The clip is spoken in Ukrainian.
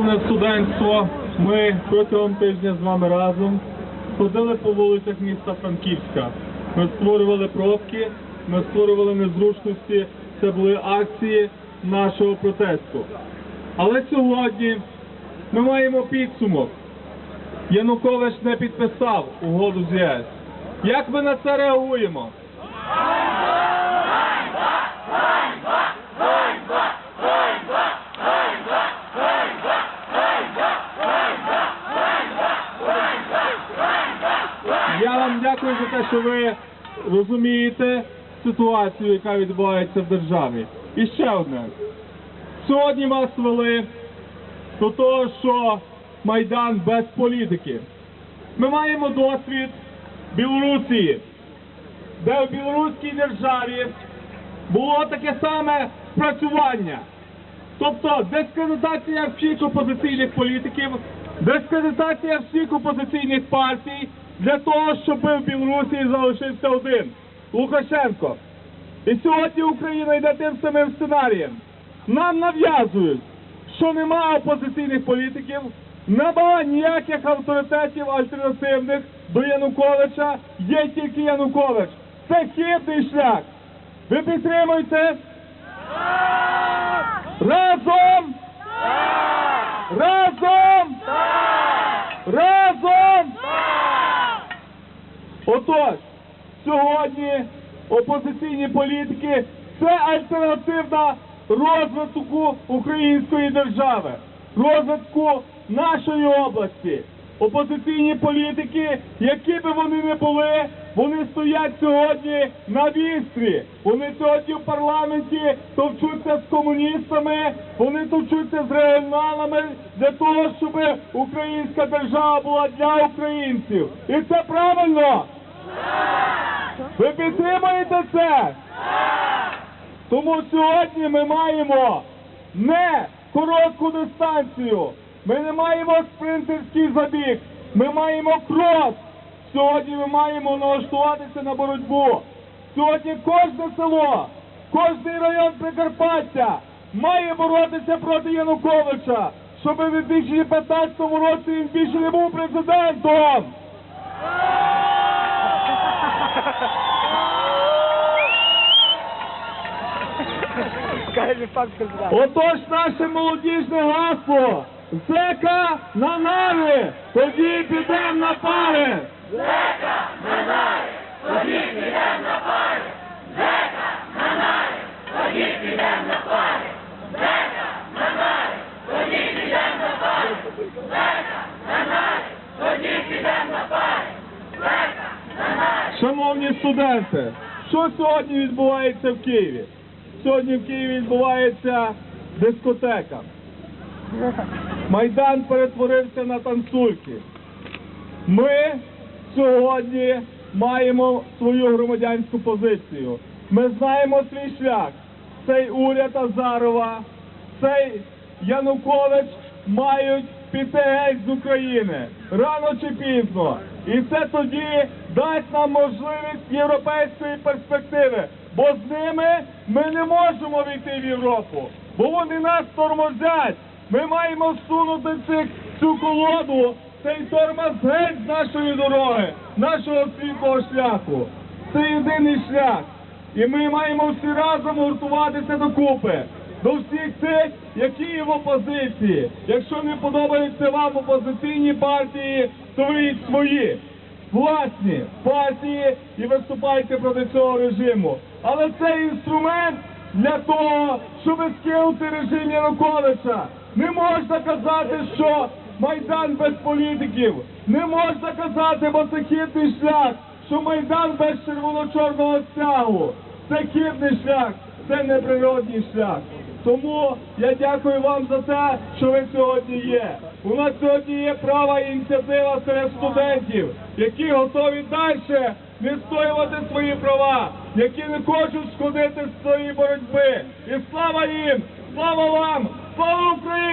Шановне студентство, ми протягом тижня з вами разом ходили по вулицях міста Франківська. Ми створювали пробки, ми створювали незручності. Це були акції нашого протесту. Але сьогодні ми маємо підсумок. Янукович не підписав угоду з ЄС. Як ми на це реагуємо? Дякую за те, що ви розумієте ситуацію, яка відбувається в державі. І ще одне. Сьогодні вас вели до того, що Майдан без політики. Ми маємо досвід Білорусі, де в білоруській державі було таке саме спрацювання. Тобто дискредитація всіх опозиційних політиків, дискредитація всіх опозиційних партій для того, щоб в Білорусі залишився один Лукашенко. І сьогодні Україна йде тим самим сценарієм. Нам нав'язують, що нема опозиційних політиків, нема ніяких авторитетів альтернативних до Януковича, є тільки Янукович. Це хибний шлях. Ви підтримуєте? Разом! Разом! Отож, сьогодні опозиційні політики це альтернативна розвитку української держави, розвитку нашої області. Опозиційні політики, які би вони не були, вони стоять сьогодні на вістрі. Вони сьогодні в парламенті товчуться з комуністами, вони товчуться з регіоналами для того, щоб українська держава була для українців. І це правильно. Ви підтримуєте це? Тому сьогодні ми маємо не коротку дистанцію, ми не маємо спринтерський забіг, ми маємо крос. Сьогодні ми маємо налаштуватися на боротьбу. Сьогодні кожне село, кожний район Прикарпаття має боротися проти Януковича, щоб у 2015 році він більше не був президентом. Отож наше молодіжне гасло. Зека на нари, тоді підемо на пари. Шановні студенти, що сьогодні відбувається в Києві? Сьогодні в Києві відбувається дискотека. Майдан перетворився на танцульки. Ми сьогодні маємо свою громадянську позицію. Ми знаємо свій шлях. Цей уряд Азарова, цей Янукович мають піти геть з України рано чи пізно. І це тоді дасть нам можливість європейської перспективи. Бо з ними ми не можемо війти в Європу, бо вони нас тормозять. Ми маємо всунути цих, цю колоду, цей тормоз геть з нашої дороги, нашого світлого шляху. Це єдиний шлях. І ми маємо всі разом гуртуватися докупи. До всіх тих, які є в опозиції. Якщо не подобаються вам опозиційні партії, то свої власні партії і виступайте проти цього режиму. Але це інструмент для того, щоб скинути режим Януковича. Не можна казати, що Майдан без політиків. Не можна казати, бо це хибний шлях, що Майдан без червоно-чорного стягу. Це хибний шлях, це неприродний шлях. Тому я дякую вам за те, що ви сьогодні є. У нас сьогодні є права ініціатива серед студентів, які готові далі відстоювати свої права, які не хочуть шкодити з своєї боротьби. І слава їм! Слава вам! Слава Україні!